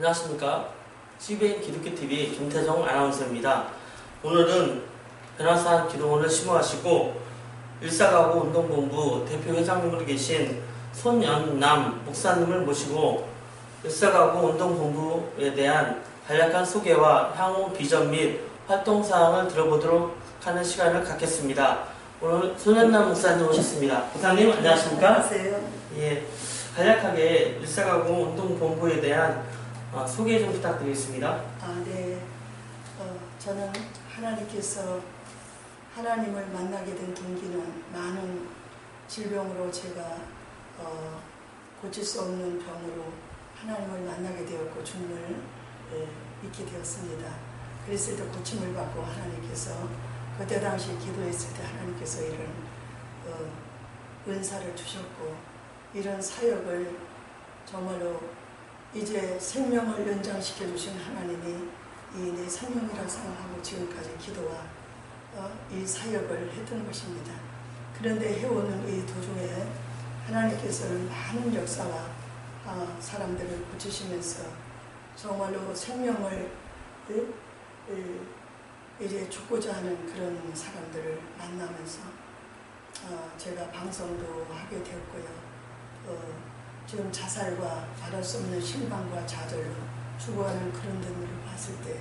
안녕하십니까. CBN 기독교TV 김태정 아나운서입니다. 오늘은 변화산 기도원을 심호하시고 일사가구 운동본부 대표 회장님으로 계신 손연남 목사님을 모시고 일사가구 운동본부에 대한 간략한 소개와 향후 비전 및 활동사항을 들어보도록 하는 시간을 갖겠습니다. 오늘 손연남 목사님 오셨습니다. 목사님 안녕하십니까? 안녕하세요. 예, 간략하게 일사가구 운동본부에 대한 어, 소개 좀 부탁드리겠습니다. 아, 네. 어, 저는 하나님께서 하나님을 만나게 된 동기는 많은 질병으로 제가 어, 고칠 수 없는 병으로 하나님을 만나게 되었고 주님을 예, 믿게 되었습니다. 그랬을 때 고침을 받고 하나님께서 그때 당시 기도했을 때 하나님께서 이런 어, 은사를 주셨고 이런 사역을 정말로 이제 생명을 연장시켜 주신 하나님이 이내 생명이라 생각하고 지금까지 기도와 어, 이 사역을 했던 것입니다. 그런데 해오는 이 도중에 하나님께서는 많은 역사와 어, 사람들을 고치시면서 정말로 생명을 이제 죽고자 하는 그런 사람들을 만나면서 어, 제가 방송도 하게 되었고요. 어, 지금 자살과 바랄 수 없는 실망과 좌절로 죽어가는 그런 분들을 봤을 때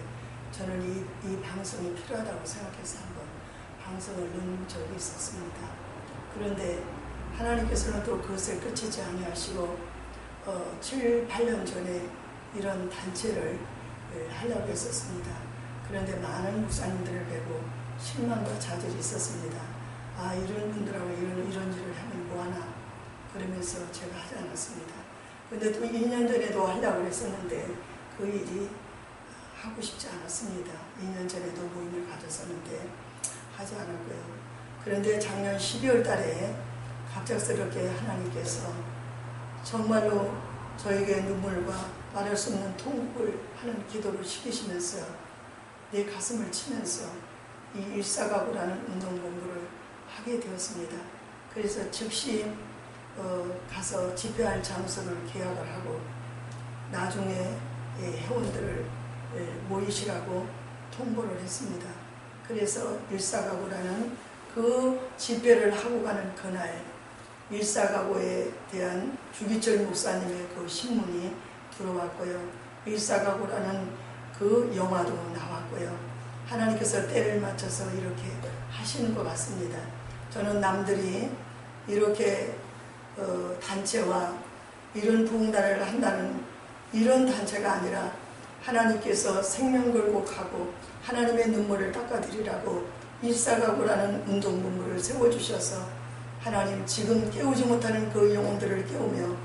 저는 이, 이 방송이 필요하다고 생각해서 한번 방송을 넣은 적이 있었습니다. 그런데 하나님께서는 또 그것을 끝이지 아니하시고 어, 7, 8년 전에 이런 단체를 예, 하려고 했었습니다. 그런데 많은 목사님들을 뵈고 실망과 좌절이 있었습니다. 아 이런 분들하고 이런, 이런 일을 하면 뭐하나 그러면서 제가 하지 않았습니다. 근데 또 2년 전에도 하려고 했었는데 그 일이 하고 싶지 않았습니다. 2년 전에도 모임을 가졌었는데 하지 않았고요. 그런데 작년 12월 달에 갑작스럽게 하나님께서 정말로 저에게 눈물과 말할 수 없는 통곡을 하는 기도를 시키시면서 내 가슴을 치면서 이 일사가구라는 운동본부를 하게 되었습니다. 그래서 즉시 어, 가서 집회할 장소를 계약을 하고 나중에 예, 회원들을 예, 모이시라고 통보를 했습니다. 그래서 일사가구라는 그 집회를 하고 가는 그날 일사가구에 대한 주기철 목사님의 그 신문이 들어왔고요. 일사가구라는 그 영화도 나왔고요. 하나님께서 때를 맞춰서 이렇게 하시는 것 같습니다. 저는 남들이 이렇게 어, 단체와 이런 부흥단을 한다는 이런 단체가 아니라 하나님께서 생명 걸고 가고 하나님의 눈물을 닦아드리라고 일사가구라는 운동본부를 세워주셔서 하나님 지금 깨우지 못하는 그 영혼들을 깨우며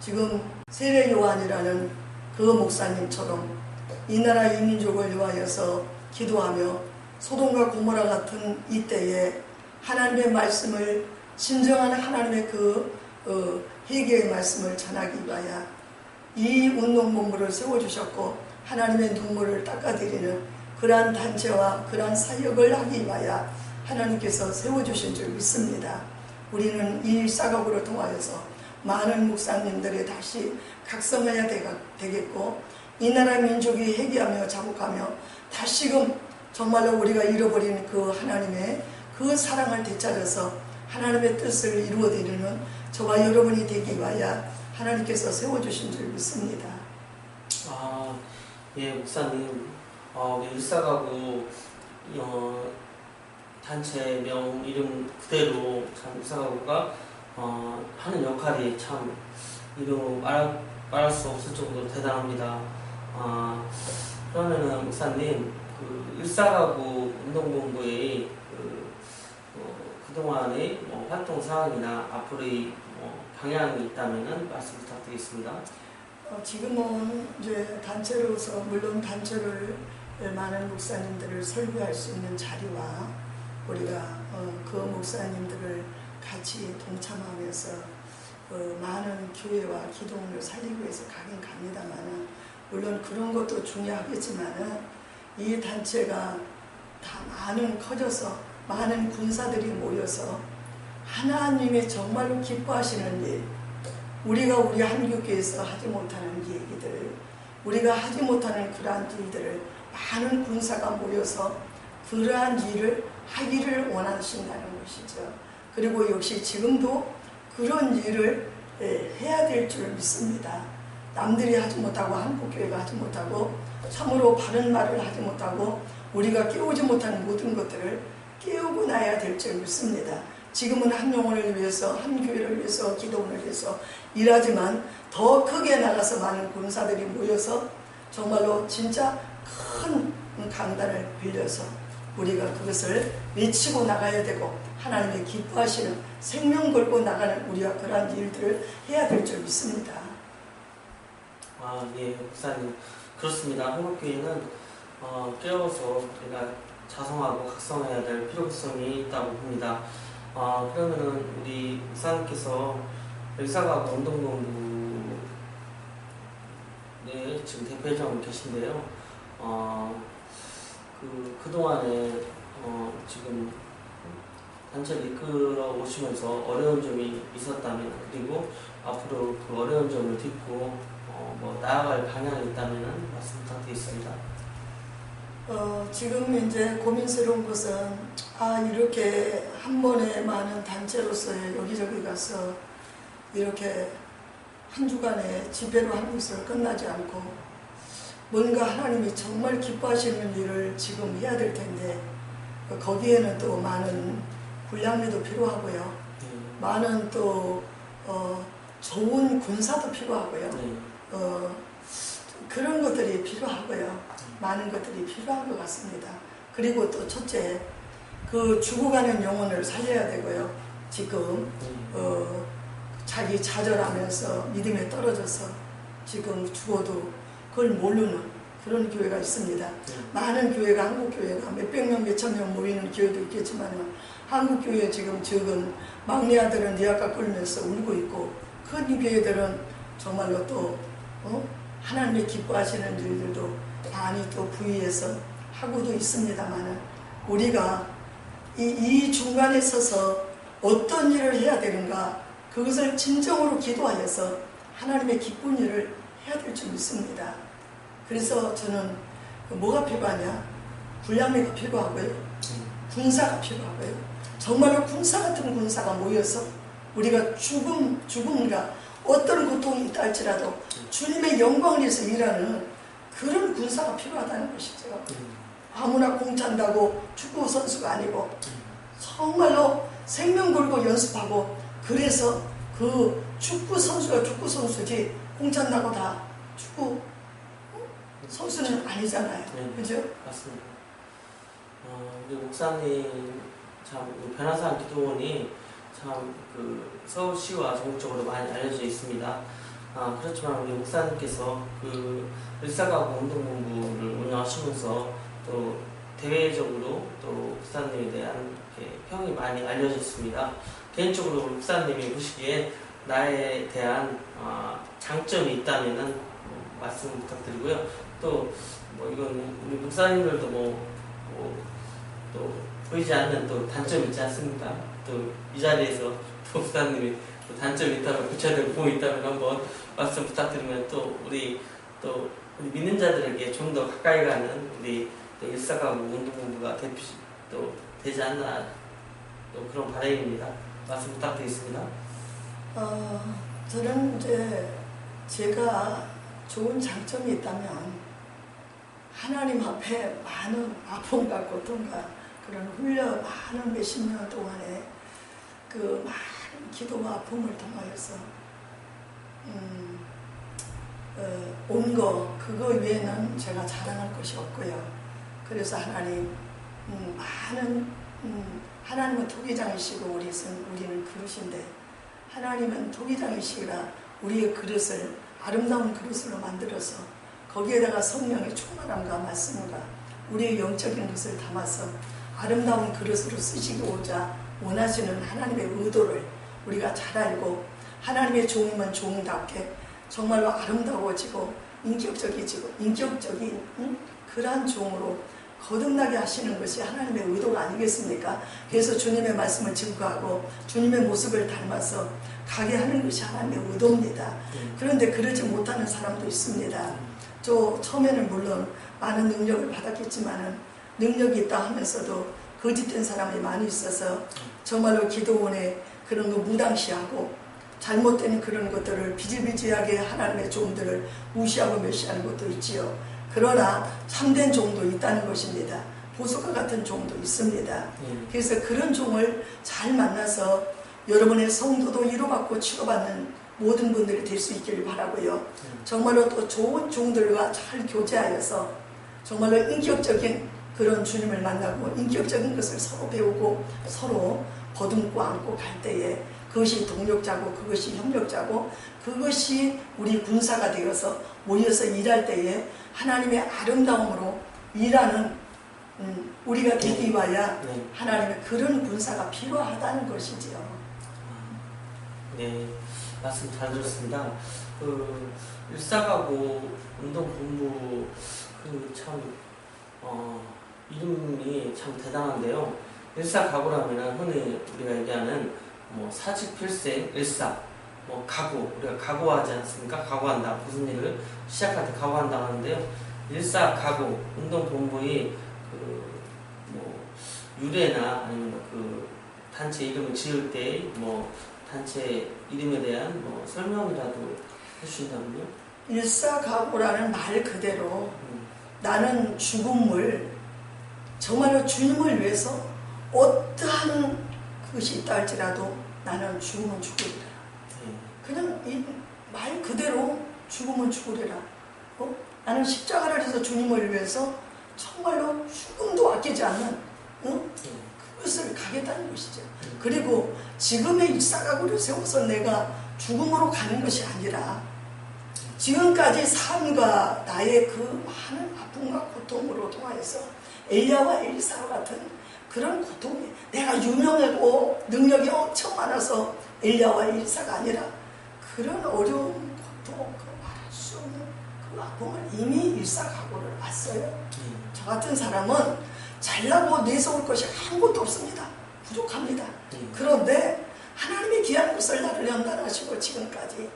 지금 세례 요한이라는 그 목사님처럼 이 나라 이민족을 위하여서 기도하며 소돔과 고모라 같은 이때에 하나님의 말씀을 진정한 하나님의 그 어, 회개의 말씀을 전하기 위하여 이 운동본부를 세워주셨고 하나님의 눈물을 닦아드리는 그러한 단체와 그러한 사역을 하기 위하여 하나님께서 세워주신 줄 믿습니다. 우리는 이 사각으로 통하여서 많은 목사님들이 다시 각성해야 되겠고 이 나라 민족이 회개하며 자복하며 다시금 정말로 우리가 잃어버린 그 하나님의 그 사랑을 되찾아서 하나님의 뜻을 이루어드리는 저와 여러분이 되기 위하여 하나님께서 세워주신 줄 믿습니다. 아, 예, 목사님. 어, 우리 일사가구 어, 단체 명 이름 그대로 참 일사가구가 어, 하는 역할이 참 이루 말할, 말할 수 없을 정도로 대단합니다. 아, 그러면은 목사님 그 일사가구 운동본부의 그, 어, 그동안의 뭐 활동 사항이나 앞으로의 뭐 방향이 있다면은 말씀 부탁드리겠습니다. 어, 지금은 이제 단체로서 물론 단체를 많은 목사님들을 설교할 수 있는 자리와 우리가 어, 그 목사님들을 같이 동참하면서 어, 많은 교회와 기도원을 살리기 위해서 가긴 갑니다만은 물론 그런 것도 중요하겠지만은 이 단체가 다 많은 커져서 많은 군사들이 모여서 하나님의 정말로 기뻐하시는 일 우리가 우리 한국교회에서 하지 못하는 얘기들 우리가 하지 못하는 그러한 일들을 많은 군사가 모여서 그러한 일을 하기를 원하신다는 것이죠. 그리고 역시 지금도 그런 일을 예, 해야 될 줄 믿습니다. 남들이 하지 못하고 한국교회가 하지 못하고 참으로 바른 말을 하지 못하고 우리가 깨우지 못하는 모든 것들을 깨우고 나야 될 줄 믿습니다. 지금은 한 영혼을 위해서 한 교회를 위해서 기도원을 위해서 일하지만 더 크게 나가서 많은 군사들이 모여서 정말로 진짜 큰 강단을 빌려서 우리가 그것을 외치고 나가야 되고 하나님의 기뻐하시는 생명 걸고 나가는 우리가 그러한 일들을 해야 될 줄 믿습니다. 아, 예, 목사님. 그렇습니다. 한국교회는 어, 깨워서 우리가 자성하고 각성해야 될 필요성이 있다고 봅니다. 어, 그러면은 우리 목사님께서 의사가고 운동본부 네, 지금 대표회장 계신데요. 어, 그, 그동안에 어, 지금 단체를 이끌어 오시면서 어려운 점이 있었다면 그리고 앞으로 그 어려운 점을 딛고 어, 뭐 나아갈 방향이 있다면 말씀 부탁드리겠습니다. 어, 지금 이제 고민스러운 것은 아 이렇게 한 번에 많은 단체로서의 여기저기 가서 이렇게 한 주간의 집회로 것을 끝나지 않고 뭔가 하나님이 정말 기뻐하시는 일을 지금 해야 될 텐데 어, 거기에는 또 많은 분량도 필요하고요. 네. 많은 또 어, 좋은 군사도 필요하고요. 네. 어, 그런 것들이 필요하고요. 많은 것들이 필요한 것 같습니다. 그리고 또 첫째, 그 죽어가는 영혼을 살려야 되고요. 지금 네. 어, 자기 좌절하면서 믿음에 떨어져서 지금 죽어도 그걸 모르는 그런 교회가 있습니다. 네. 많은 교회가 한국 교회가 몇백 명, 몇천 명 모이는 교회도 있겠지만 한국 교회 지금 적은 막내 아들은 니아까 끌면서 울고 있고 큰 교회들은 정말로 또 어? 하나님의 기뻐하시는 일들도 많이 또 부위해서 하고도 있습니다만은 우리가 이, 이 중간에 서서 어떤 일을 해야 되는가 그것을 진정으로 기도하여서 하나님의 기쁜 일을 해야 될 줄 믿습니다. 그래서 저는 뭐가 필요하냐? 군량미가 필요하고요. 군사가 필요하고요. 정말로 군사 같은 군사가 모여서 우리가 죽음, 죽음과 어떤 고통이 있다 할지라도 주님의 영광을 위해서 일하는 그런 군사가 필요하다는 것이죠. 네. 아무나 공찬다고 축구 선수가 아니고 정말로 생명 걸고 연습하고 그래서 그 축구 선수가 축구 선수지 공찬다고 다 축구 선수는 아니잖아요. 네. 그죠? 맞습니다. 어, 우리 목사님 참 변화산 기도원이 참 그 서울시와 전국적으로 많이 알려져 있습니다. 아, 그렇지만 우리 목사님께서 그 일사가구 운동본부를 운영하시면서 또 대외적으로 또 목사님에 대한 평이 많이 알려져 있습니다. 개인적으로 목사님이 보시기에 나에 대한 아, 장점이 있다면은 뭐 말씀 부탁드리고요. 또 뭐 이건 우리 목사님들도 뭐, 뭐 또 보이지 않는 또 단점이 있지 않습니까? 또 이 자리에서 또 목사님이 또 단점이 있다면 구체적으로 보고 있다면 한번 말씀 부탁드리면 또 우리 또 우리 믿는 자들에게 좀 더 가까이 가는 우리 또 일사가구 운동본부가 대표 또 되지 않나 또 그런 바람입니다. 말씀 부탁드리겠습니다. 어, 저는 이제 제가 좋은 장점이 있다면 하나님 앞에 많은 아픔과 고통과 그런 훈련 많은 몇십 년 동안에 그 많은 기도와 아픔을 통하여서 음, 어, 온거 그거 외에는 제가 자랑할 것이 없고요. 그래서 하나님 음, 많은 음, 하나님은 토기장이시고 우리 우리는 그릇인데 하나님은 토기장이시라 우리의 그릇을 아름다운 그릇으로 만들어서 거기에다가 성령의 충만함과 말씀과 우리의 영적인 것을 담아서 아름다운 그릇으로 쓰시고자 원하시는 하나님의 의도를 우리가 잘 알고 하나님의 종이면 종답게 정말로 아름다워지고 인격적이지고 인격적인 응? 그러한 종으로 거듭나게 하시는 것이 하나님의 의도가 아니겠습니까? 그래서 주님의 말씀을 증거하고 주님의 모습을 닮아서 가게 하는 것이 하나님의 의도입니다. 그런데 그러지 못하는 사람도 있습니다. 저 처음에는 물론 많은 능력을 받았겠지만은 능력이 있다 하면서도 거짓된 사람이 많이 있어서 정말로 기도원에 그런 거 무당시하고 잘못된 그런 것들을 비질비질하게 하나님의 종들을 무시하고 멸시하는 것도 있지요. 그러나 참된 종도 있다는 것입니다. 보석과 같은 종도 있습니다. 예. 그래서 그런 종을 잘 만나서 여러분의 성도도 위로받고 치료받는 모든 분들이 될 수 있기를 바라고요. 정말로 또 좋은 종들과 잘 교제하여서 정말로 인격적인 그런 주님을 만나고 인격적인 것을 서로 배우고 서로 버듬고 안고 갈 때에 그것이 동력자고 그것이 협력자고 그것이 우리 군사가 되어서 모여서 일할 때에 하나님의 아름다움으로 일하는 음, 우리가 되기 위하여 네. 하나님의 그런 군사가 필요하다는 것이지요. 네, 말씀 잘 들었습니다. 그 일사가고 운동본부 그참 어, 이름이 참 대단한데요. 일사가고라면은 흔히 우리가 얘기하는 뭐 사직필생 일사 뭐 각오 우리가 각오하지 않습니까? 각오한다 무슨 일을 시작할 때 각오한다 하는데요. 일사가고 운동본부의 그 뭐 유래나 아니면 그 단체 이름을 지을 때뭐 단체 이름에 대한 뭐 설명이라도 해주신다면요? 일사각오라는 말 그대로 음, 나는 죽음을 정말로 주님을 위해서 어떠한 것이 있다 할지라도 나는 죽으면 죽으리라. 네. 그냥 이 말 그대로 죽으면 죽으리라. 어? 나는 십자가를 해서 주님을 위해서 정말로 죽음도 아끼지 않는 어? 네. 그것을 가겠다는 것이죠. 그리고 지금의 일사각오를 세워서 내가 죽음으로 가는 것이 아니라 지금까지 삶과 나의 그 많은 아픔과 고통으로 통하여서 엘리야와 엘리사와 같은 그런 고통이 내가 유명하고 능력이 엄청 많아서 엘리야와 엘리사가 아니라 그런 어려운 고통, 그 말할 수 없는 그 아픔을 이미 일사각오를 왔어요. 네. 저 같은 사람은 잘나고 내세울 것이 아무것도 없습니다. 부족합니다. 네. 그런데 하나님의 귀한 것을 나를 연단하시고 지금까지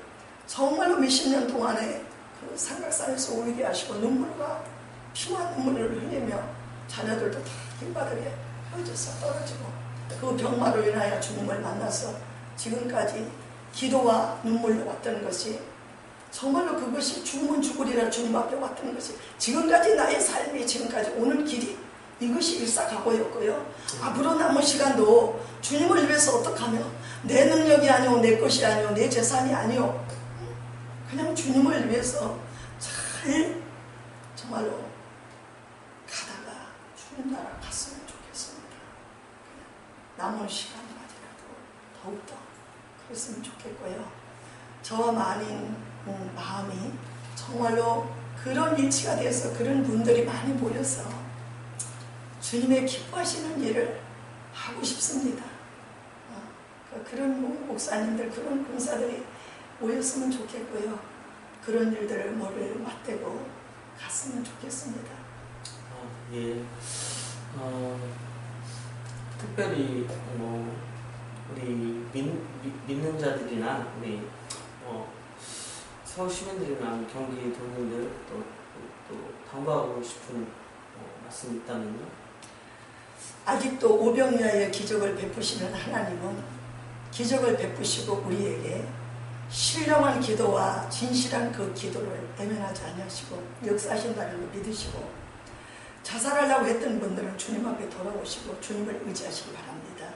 정말로 몇십 년 동안에 그 삼각산에서 오르게 하시고 눈물과 피와 눈물을 흘리며 자녀들도 다 길바닥에 흩어져서 떨어지고 그 병마로 인하여 주님을 만나서 지금까지 기도와 눈물로 왔던 것이 정말로 그것이 죽으면 죽으리라 주님 앞에 왔던 것이 지금까지 나의 삶이 지금까지 오는 길이 이것이 일사각오였고요. 앞으로 남은 시간도 주님을 위해서 어떻게 하며 내 능력이 아니오 내 것이 아니오 내 재산이 아니오 그냥 주님을 위해서 잘 정말로 주님 나라 갔으면 좋겠습니다. 남은 시간까지라도 더욱더 그랬으면 좋겠고요. 저와 많은 음, 마음이 정말로 그런 일치가 돼서 그런 분들이 많이 모여서 주님의 기뻐하시는 일을 하고 싶습니다. 어, 그- 그런 목사님들, 그런 군사들이 모였으면 좋겠고요. 그런 일들을 머리를 맞대고 갔으면 좋겠습니다. 아, 예. 어, 특별히 뭐 우리 믿, 믿, 믿는 자들이나 우리 뭐 서울 시민들이나 경기 도민들 또, 또, 또 당부하고 싶은 어, 말씀 있다면요? 아직도 오병이하여 기적을 베푸시는 하나님은 기적을 베푸시고 우리에게 신령한 기도와 진실한 그 기도를 애면하지 아니하시고 역사하신다는 걸 믿으시고 자살하려고 했던 분들은 주님 앞에 돌아오시고 주님을 의지하시기 바랍니다.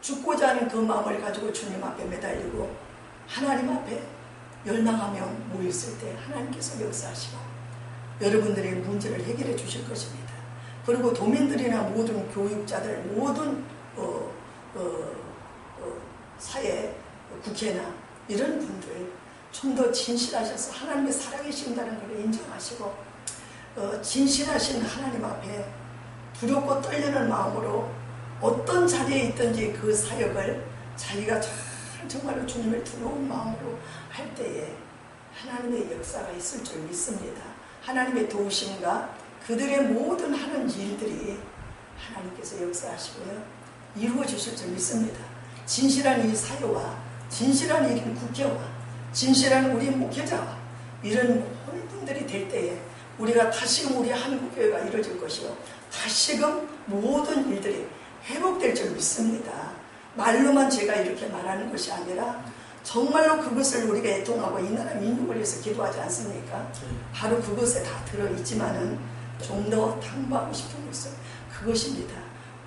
죽고자 하는 그 마음을 가지고 주님 앞에 매달리고 하나님 앞에 열망하며 모였을 때 하나님께서 역사하시고 여러분들의 문제를 해결해 주실 것입니다. 그리고 도민들이나 모든 교육자들, 모든 어, 어, 어, 사회, 국회나 이런 분들 좀 더 진실하셔서 하나님의 살아계신다는 걸 인정하시고 어, 진실하신 하나님 앞에 두렵고 떨리는 마음으로 어떤 자리에 있든지 그 사역을 자기가 잘 정말로 주님을 두려운 마음으로 할 때에 하나님의 역사가 있을 줄 믿습니다. 하나님의 도우심과 그들의 모든 하는 일들이 하나님께서 역사하시고요. 이루어 주실 줄 믿습니다. 진실한 이 사회와 진실한 이 국회와 진실한 우리 목회자와 이런 모든 분들이 될 때에 우리가 다시금 우리 한국교회가 이루어질 것이요. 다시금 모든 일들이 회복될 줄 믿습니다. 말로만 제가 이렇게 말하는 것이 아니라 정말로 그것을 우리가 애통하고 이 나라 민족을 위해서 기도하지 않습니까? 네. 바로 그것에 다 들어있지만은 좀 더 탐구하고 싶은 것은 그것입니다.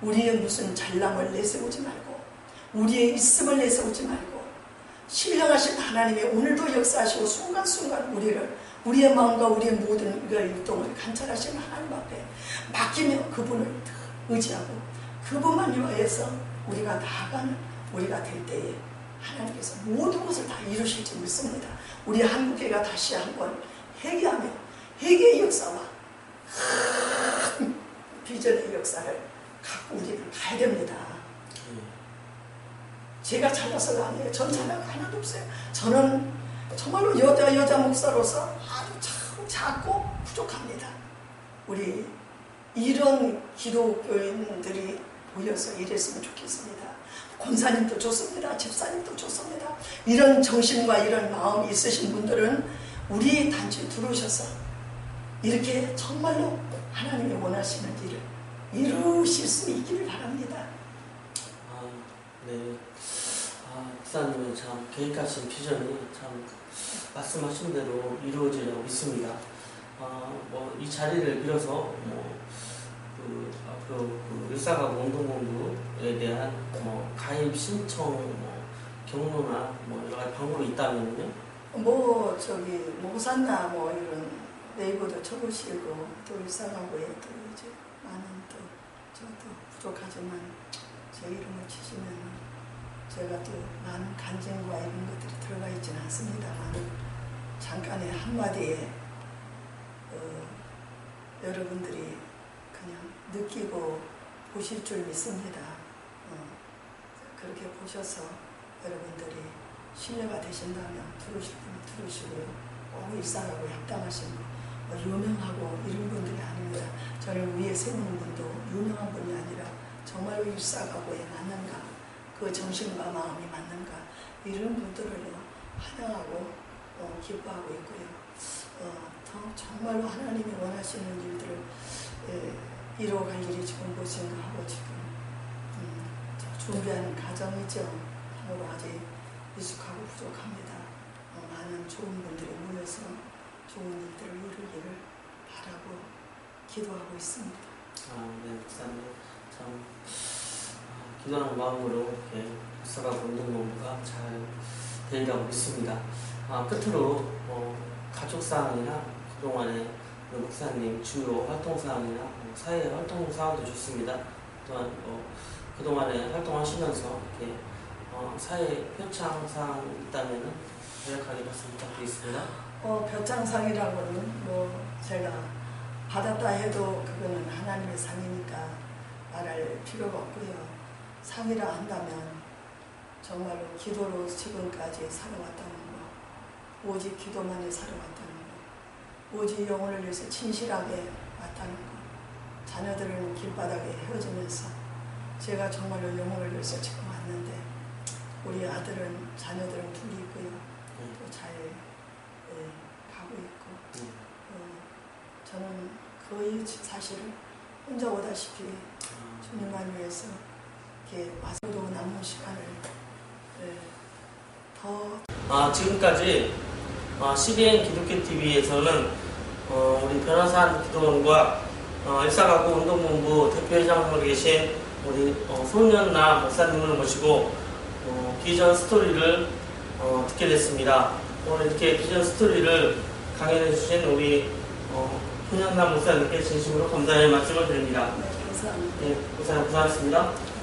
우리의 무슨 잘남을 내세우지 말고 우리의 있음을 내세우지 말고 신령하신 하나님이 오늘도 역사하시고 순간순간 우리를 우리의 마음과 우리의 모든 그 일동을 관찰하시는 하나님 앞에 맡기며 그분을 의지하고 그분만 위하여서 우리가 나아가는 우리가 될 때에 하나님께서 모든 것을 다 이루실 줄 믿습니다. 우리 한국교회가 다시 한번 회개하며 회개의 역사와 큰 비전의 역사를 갖고 우리는 가야 됩니다. 네. 제가 잘나서가 아니에요. 전 잘나가 하나도 없어요. 저는 정말로 여자 여자 목사로서 아주 참 작고 부족합니다. 우리 이런 기독교인들이 모여서 일했으면 좋겠습니다. 권사님도 좋습니다. 집사님도 좋습니다. 이런 정신과 이런 마음이 있으신 분들은 우리 단체에 들어오셔서 이렇게 정말로 하나님이 원하시는 일을 이루실 수 있기를 바랍니다. 아, 네. 아, 목사님의 참 계획하신 비전이 참 말씀하신 대로 이루어지려고 믿습니다. 아, 뭐이 자리를 빌어서 뭐 그 앞으로 그 일사가구 운동본부에 대한 뭐 가입 신청 뭐 경로나 뭐 여러 가지 방법이 있다면요. 뭐 저기 모산나 뭐 이런 네이버도 쳐보시고 또 일상하고에 또 이제 많은 또 저도 부족하지만 제 이름을 치시면 제가 또 많은 간증과 이런 것들이 들어가 있지는 않습니다만 잠깐의 한마디에 어, 여러분들이 그냥 느끼고 보실 줄 믿습니다. 어, 그렇게 보셔서 여러분들이 신뢰가 되신다면 들으실 분은 들으시고요. 꼭 일상하고 합당하신 분, 뭐 유명하고 이런 분들이 아닙니다. 저를 위에 세우는 분도 유명한 분이 아니라 정말로 일사가고에 맞는가, 그 정신과 마음이 맞는가 이런 분들을 환영하고 어, 기뻐하고 있고요. 어, 더 정말로 하나님이 원하시는 일들을 예, 이루어갈 일이 지금 무엇인가 하고 지금 음, 저 준비하는 과정이죠. 참으로 아직 미숙하고 부족합니다. 어, 많은 좋은 분들이 모여서 좋은 일들을 이루기를 바라고 기도하고 있습니다. 아, 네, 목사님 참 아, 기도하는 마음으로 이렇게 일사가구 운동본부가 잘 되리라고 믿습니다. 아, 끝으로 어, 가족 사항이나 그동안의 목사님 주요 활동 사항이나 뭐 사회 활동 사항도 좋습니다. 또한 뭐 그동안에 활동하시면서 이렇게 어, 사회 표창 사항 있다면은 간략하게 말씀 부탁드리겠습니다. 어, 벼창상이라고는 뭐 제가 받았다 해도 그거는 하나님의 상이니까 말할 필요가 없고요. 상이라 한다면 정말로 기도로 지금까지 살아왔다는 거, 오직 기도만에 살아왔다는 거, 오직 영혼을 위해서 진실하게 왔다는 거, 자녀들은 길바닥에 헤어지면서 제가 정말로 영혼을 위해서 지금 왔는데 우리 아들은 자녀들은 둘이 있고요. 네. 또잘 예, 가고 있고 네. 어, 저는 거의 사실은 혼자 오다시피 아, 주님만 위해서 이렇게 와서도 남은 시간을 예, 더 아, 지금까지 어, CBN 기독교 TV에서는 어, 우리 변호사 기도원과 어, 일사가구 운동본부 대표회장으로 계신 우리 어, 손연나 목사님을 모시고 어, 비전 스토리를 어, 듣게 됐습니다. 오늘 이렇게 비전 스토리를 강연해 주신 우리 어, 손연나 목사님께 진심으로 감사의 말씀을 드립니다. 네, 감사합니다. 네, 고생하셨습니다.